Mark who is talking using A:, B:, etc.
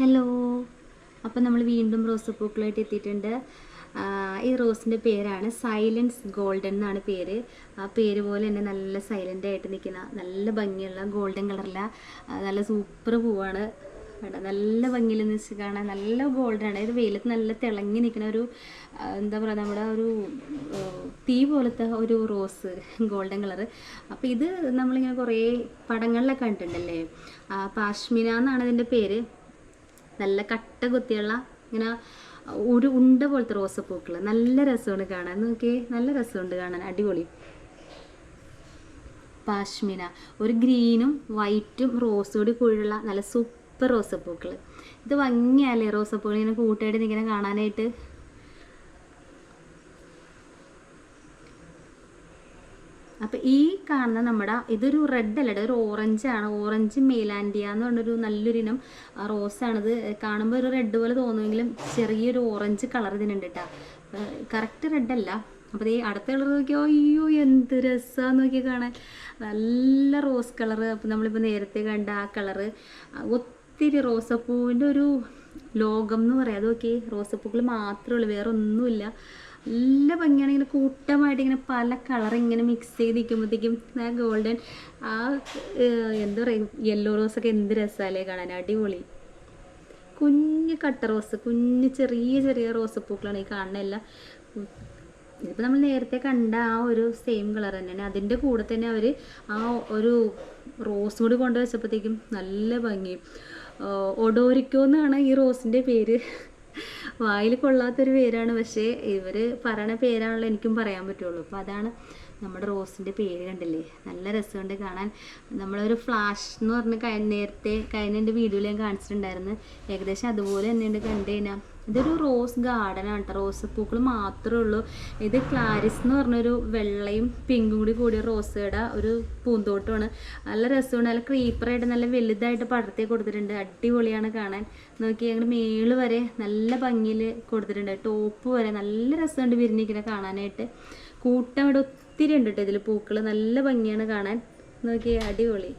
A: Hello. അപ്പം നമ്മൾ വീണ്ടും റോസ് പൂക്കളായിട്ട് എത്തിയിട്ടുണ്ട് ഈ റോസിന്റെ പേരാണ് സൈലൻസ് ഗോൾഡൻ എന്നാണ് പേര്. ആ പേര് പോലെ തന്നെ നല്ല സൈലന്റ് ആയിട്ട് നിൽക്കുന്ന നല്ല ഭംഗിയുള്ള ഗോൾഡൻ കളറില്ല നല്ല സൂപ്പർ പൂവാണ്? നല്ല ഭംഗിയിൽ വെച്ച് കാണാൻ നല്ല ഗോൾഡാണ്. ഇത് വെയിലത്ത് നല്ല തിളങ്ങി നിൽക്കുന്ന ഒരു എന്താ പറയുക നമ്മുടെ ഒരു തീ പോലത്തെ ഒരു റോസ് ഗോൾഡൻ കളർ അപ്പോൾ ഇത് നമ്മളിങ്ങനെ കുറേ പടങ്ങളിലൊക്കെ കണ്ടിട്ടുണ്ടല്ലേ? പാഷ്മിന എന്നാണ് ഇതിന്റെ പേര്. നല്ല കട്ട കുത്തിയുള്ള ഇങ്ങനെ ഒരു ഉണ്ട പോലത്തെ റോസപ്പൂക്കൾ നല്ല രസമാണ് കാണാൻ. നോക്കിയേ നല്ല രസമുണ്ട് കാണാൻ. അടിപൊളി. പാഷ്മിന ഒരു ഗ്രീനും വൈറ്റും റോസും കൂടി കൂടിയുള്ള നല്ല സൂപ്പർ റോസപ്പൂക്കൾ. ഇത് ഭംഗിയല്ലേ റോസപ്പൂക്കൾ ഇങ്ങനെ കൂട്ടായിട്ട് ഇങ്ങനെ കാണാനായിട്ട്? അപ്പം ഈ കാണുന്ന നമ്മുടെ ഇതൊരു റെഡ് അല്ല ഒരു ഓറഞ്ച് ആണ്. ഓറഞ്ച് മേലാൻഡിയ എന്ന് പറഞ്ഞൊരു നല്ലൊരു ഇനം ആ, റോസാണിത് കാണുമ്പോൾ ഒരു റെഡ് പോലെ തോന്നുമെങ്കിലും ചെറിയൊരു ഓറഞ്ച് കളർ ഇതിനുണ്ട് കേട്ടോ കറക്റ്റ് റെഡ് അല്ല. അപ്പോൾ ഈ അടുത്ത കളർ നോക്കിയോ അയ്യോ എന്ത് രസാ നോക്കി കാണാൻ. നല്ല റോസ് കളർ അപ്പോൾ നമ്മളിപ്പോൾ നേരത്തെ കണ്ട ആ കളറ് ഒത്തിരി റോസപ്പൂവിന്റെ ഒരു ലോകം എന്ന് പറയാം. അതൊക്കെ റോസപ്പൂക്കൾ മാത്രമേ ഉള്ളൂ വേറെ ഒന്നുമില്ല നല്ല ഭംഗിയാണ് ഇങ്ങനെ കൂട്ടമായിട്ട് ഇങ്ങനെ പല കളർ ഇങ്ങനെ മിക്സ് ചെയ്ത് നിൽക്കുമ്പോഴത്തേക്കും ആ ഗോൾഡൻ ആ എന്താ പറയുക യെല്ലോ റോസൊക്കെ എന്ത് രസമല്ലേ കാണാൻ അടിപൊളി. കുഞ്ഞ് കട്ട റോസ് കുഞ്ഞ് ചെറിയ ചെറിയ റോസപ്പൂക്കളാണ് ഈ കാണുന്നതെല്ലാം ഇതിപ്പോൾ നമ്മൾ നേരത്തെ കണ്ട ആ ഒരു സെയിം കളർ തന്നെയാണ് അതിന്റെ കൂടെ തന്നെ അവർ ആ ഒരു റോസ് കൂടി കൊണ്ടുവച്ചപ്പോഴത്തേക്കും നല്ല ഭംഗി. ഒഡോരിക്കോ എന്നാണ് ഈ റോസിന്റെ പേര്. വായിൽ കൊള്ളാത്തൊരു പേരാണ് പക്ഷേ ഇവർ പറയണ പേരാണല്ലോ എനിക്കും പറയാൻ പറ്റുള്ളൂ. അപ്പോൾ അതാണ് നമ്മുടെ റോസിന്റെ പേര് കണ്ടില്ലേ? നല്ല രസമുണ്ട് കാണാൻ. നമ്മളൊരു ഫ്ലാഷ് എന്ന് പറഞ്ഞ് നേരത്തെ കഴിഞ്ഞ എന്റെ വീഡിയോയിൽ ഞാൻ കാണിച്ചിട്ടുണ്ടായിരുന്നു. ഏകദേശം അതുപോലെ തന്നെയുണ്ട് കണ്ടു കഴിഞ്ഞാൽ ഇതൊരു റോസ് ഗാർഡനാണ് കേട്ടോ റോസ് പൂക്കൾ മാത്രമേ ഉള്ളൂ. ഇത് ക്ലാരിസ് എന്ന് പറഞ്ഞൊരു വെള്ളയും പിങ്കും കൂടി കൂടിയ റോസയുടെ ഒരു പൂന്തോട്ടമാണ്. നല്ല രസമാണ്. നല്ല ക്രീപ്പറായിട്ട് നല്ല വലുതായിട്ട് പടർത്തി കൊടുത്തിട്ടുണ്ട്. അടിപൊളിയാണ് കാണാൻ. നോക്കി ഞങ്ങൾ മേൾ വരെ നല്ല ഭംഗിയിൽ കൊടുത്തിട്ടുണ്ട്. ടോപ്പ് വരെ നല്ല രസമുണ്ട് വിരിഞ്ഞിരിക്കുന്നത് കാണാനായിട്ട്. കൂട്ടം ഇവിടെ ഒത്തിരി ഉണ്ട് കേട്ടോ ഇതിൽ പൂക്കൾ നല്ല ഭംഗിയാണ് കാണാൻ. നോക്കി അടിപൊളി.